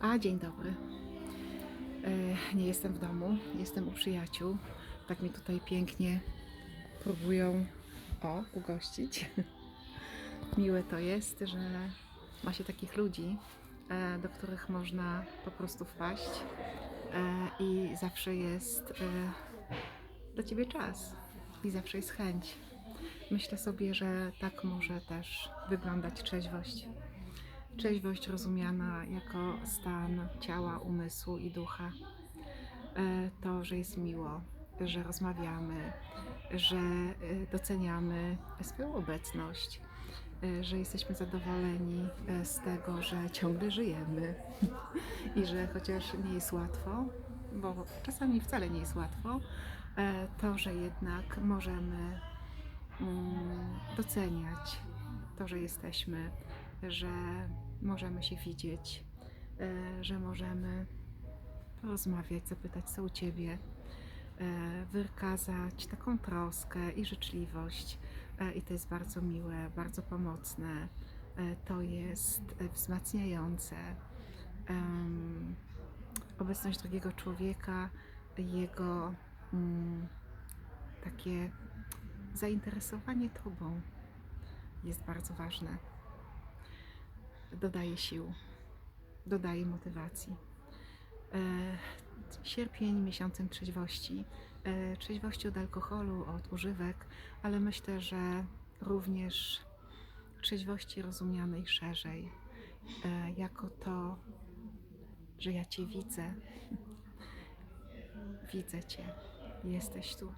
A, dzień dobry. E, nie jestem w domu, jestem u przyjaciół. Tak mi tutaj pięknie próbują o, ugościć. Miłe to jest, że ma się takich ludzi, e, do których można po prostu wpaść e, i zawsze jest dla ciebie czas i zawsze jest chęć. Myślę sobie, że tak może też wyglądać trzeźwość. Trzeźwość rozumiana jako stan ciała, umysłu i ducha. E, To, że jest miło, że rozmawiamy, że e, doceniamy swoją obecność, e, że jesteśmy zadowoleni z tego, że ciągle żyjemy i że chociaż nie jest łatwo, bo czasami wcale nie jest łatwo, to, że jednak możemy mm, doceniać to, że jesteśmy, że możemy się widzieć, e, że możemy porozmawiać, zapytać co u ciebie, e, wykazać taką troskę i życzliwość. E, I to jest bardzo miłe, bardzo pomocne. To jest wzmacniające. Obecność drugiego człowieka, jego mm, takie zainteresowanie Tobą jest bardzo ważne. Dodaje sił, dodaje motywacji. E, sierpień miesiącem trzeźwości. E, trzeźwości od alkoholu, od używek, ale myślę, że również trzeźwości rozumianej szerzej, e, jako to, że ja Cię widzę. Widzę Cię, jesteś tu.